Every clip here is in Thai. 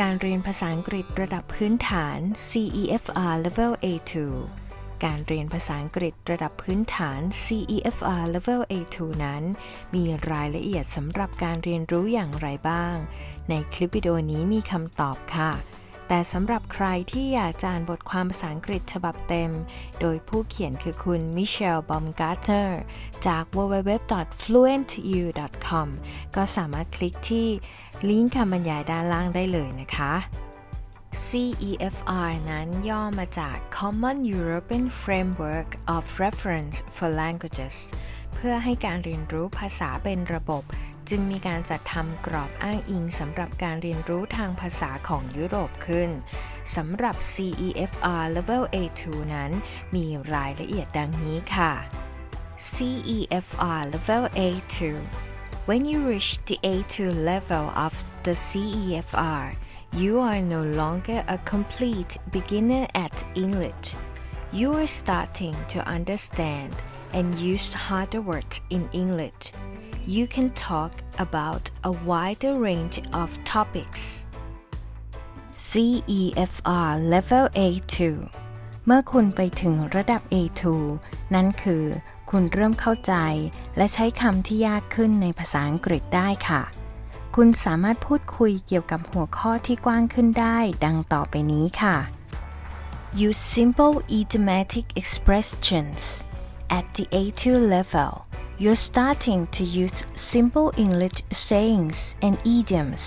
การเรียนภาษาอังกฤษระดับพื้นฐาน CEFR Level A2 การเรียนภาษาอังกฤษระดับพื้นฐาน CEFR Level A2 นั้น มีรายละเอียดสำหรับการเรียนรู้อย่างไรบ้าง ในคลิปวิดีโอนี้มีคำตอบค่ะ แต่สำหรับใครที่อยากจะอ่านบทความภาษาอังกฤษฉบับเต็ม โดยผู้เขียนคือคุณมิเชล บอมการ์เตอร์ จาก www.fluentu.com ก็สามารถคลิกที่ลิงก์คำบรรยายด้านล่างได้เลยนะคะ CEFR นั้นย่อมาจาก Common European Framework of Reference for Languages เพื่อให้การเรียนรู้ภาษาเป็นระบบ จึงมีการจัดทำกรอบอ้างอิงสำหรับการเรียนรู้ทางภาษาของยุโรปขึ้นสำหรับ CEFR Level A2 นั้น มีรายละเอียดดังนี้ค่ะ CEFR Level A2 When you reach the A2 level of the CEFR, you are no longer a complete beginner at English. You are starting to understand and use harder words in English. You can talk about a wider range of topics. CEFR Level A2 เมื่อคุณไปถึงระดับ A2 นั่นคือคุณเริ่มเข้าใจ และใช้คำที่ยากขึ้นในภาษาอังกฤษได้ค่ะ คุณสามารถพูดคุยเกี่ยวกับหัวข้อที่กว้างขึ้นได้ ดังต่อไปนี้ค่ะ Use simple idiomatic expressions at the A2 level. You're starting to use simple English sayings and idioms.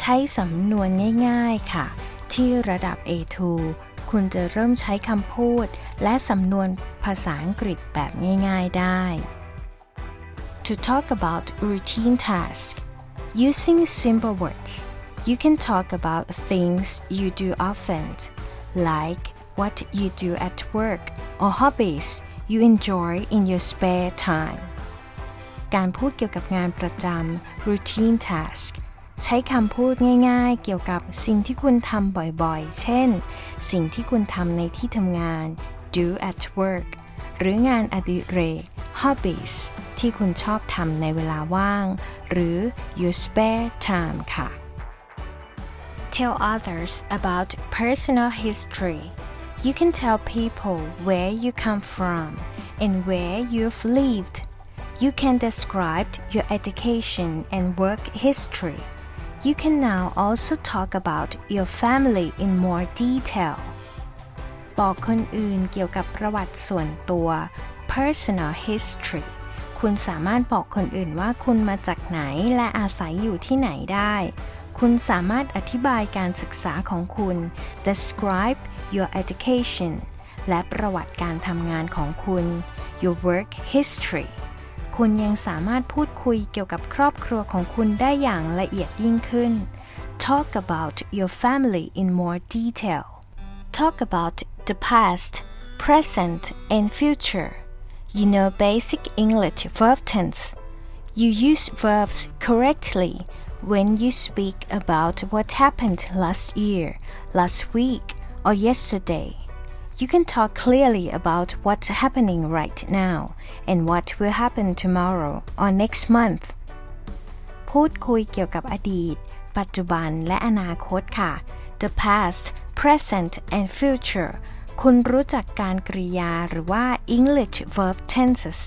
ใช้สำนวนง่ายๆ ค่ะ ที่ระดับ A2 คุณจะเริ่มใช้คำพูด และสำนวนภาษาอังกฤษแบบง่ายๆได้ To talk about routine tasks using simple words you can talk about things you do often like what you do at work or hobbies you enjoy in your spare time การพูดเกี่ยวกับงานประจำ routine task ใช้คำพูดง่ายๆ เกี่ยวกับสิ่งที่คุณทำบ่อยๆ เช่น สิ่งที่คุณทำในที่ทำงาน do at work หรืองานอดิเรก hobbies ที่คุณชอบทำในเวลาว่าง หรือ your spare time ค่ะ Tell others about personal history. You can tell people where you come from and where you've lived. You can describe your education and work history. You can now also talk about your family in more detail. บอกคนอื่นเกี่ยวกับประวัติส่วนตัว personal history คุณสามารถบอกคนอื่นว่าคุณมาจากไหนและอาศัยอยู่ที่ไหนได้ คุณสามารถอธิบายการศึกษาของคุณ describe your education และประวัติการทำงานของคุณ your work history คุณยังสามารถพูดคุยเกี่ยวกับครอบครัวของคุณได้อย่างละเอียดยิ่งขึ้น talk about your family in more detail talk about the past present and future you know basic English verb tense you use verbs correctly when you speak about what happened last year, last week, or yesterday. You can talk clearly about what's happening right now and what will happen tomorrow or next month. พูดคุยเกี่ยวกับอดีต ปัจจุบัน และอนาคตค่ะ the past, present, and future คุณรู้จักการกริยาหรือว่า English verb tenses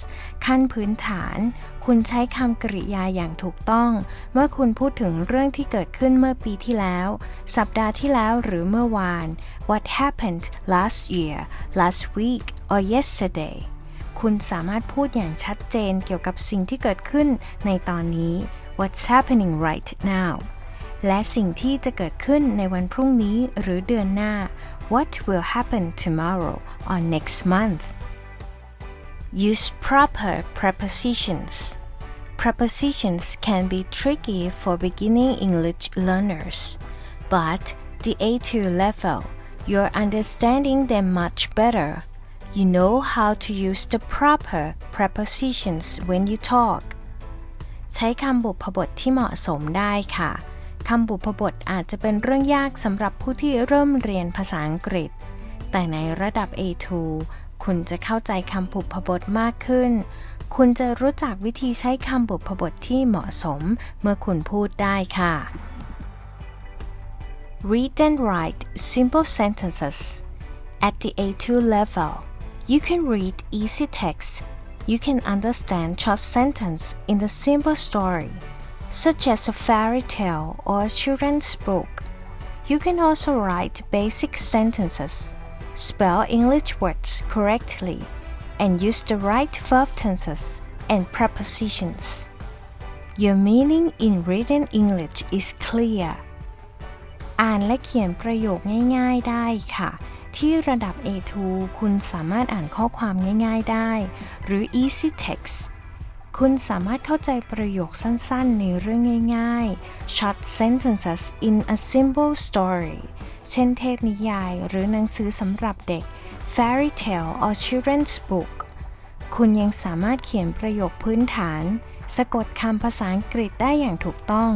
ขั้นพื้นฐาน คุณใช้คำกริยาอย่างถูกต้อง เมื่อคุณพูดถึงเรื่องที่เกิดขึ้นเมื่อปีที่แล้ว สัปดาห์ที่แล้วหรือเมื่อวาน What happened last year last week or yesterday คุณสามารถพูดอย่างชัดเจนเกี่ยวกับสิ่งที่เกิดขึ้นในตอนนี้ What's happening right now และสิ่งที่จะเกิดขึ้นในวันพรุ่งนี้หรือเดือนหน้า What will happen tomorrow or next month Use proper prepositions Prepositions can be tricky for beginning English learners, but the A2 level, you're understanding them much better. You know how to use the proper prepositions when you talk. ใช้คำบุพบทที่เหมาะสมได้ค่ะ คำบุพบทอาจจะเป็นเรื่องยากสำหรับผู้ที่เริ่มเรียนภาษาอังกฤษ แต่ในระดับ A2 คุณจะเข้าใจคำบุพบทมากขึ้น คุณจะรู้จักวิธีใช้คำบุพบทที่เหมาะสมเมื่อคุณพูดได้ค่ะ Read and write simple sentences. At the A2 level, you can read easy text. You can understand short sentence in the simple story, such as a fairy tale or a children's book. You can also write basic sentences, spell English words correctly, and use the right verb tenses and prepositions. Your meaning in written English is clear. อ่านและเขียนประโยคง่าย ๆ ได้ค่ะ ที่ระดับ A2 คุณสามารถอ่านข้อความง่าย ๆ ได้ หรือ Easy Text คุณสามารถเข้าใจประโยคสั้นๆ ในเรื่องง่ายๆ Short sentences in a simple story เช่นเทพนิยายหรือหนังสือสำหรับเด็ก Fairy tale or children's book คุณยังสามารถเขียนประโยคพื้นฐาน สะกดคำภาษาอังกฤษได้อย่างถูกต้อง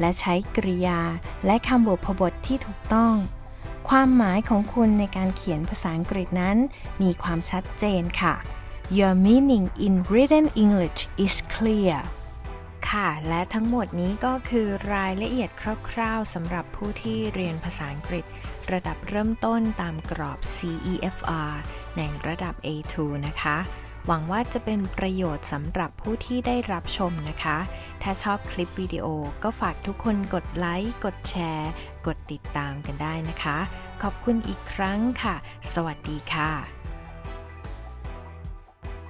และใช้กริยาและคำบทพบทที่ถูกต้อง ความหมายของคุณในการเขียนภาษาอังกฤษนั้น มีความชัดเจนค่ะ Your meaning in written English is clear ค่ะ และทั้งหมดนี้ก็คือรายละเอียดคร่าวๆสำหรับผู้ที่เรียนภาษาอังกฤษ ระดับเริ่มต้นตามกรอบ CEFR ในระดับ A2 นะคะ หวังว่าจะเป็นประโยชน์สำหรับผู้ที่ได้รับชมนะคะ ถ้าชอบคลิปวิดีโอก็ฝากทุกคนกดไลค์ กดแชร์ กดติดตามกันได้นะคะ ขอบคุณอีกครั้งค่ะ สวัสดีค่ะ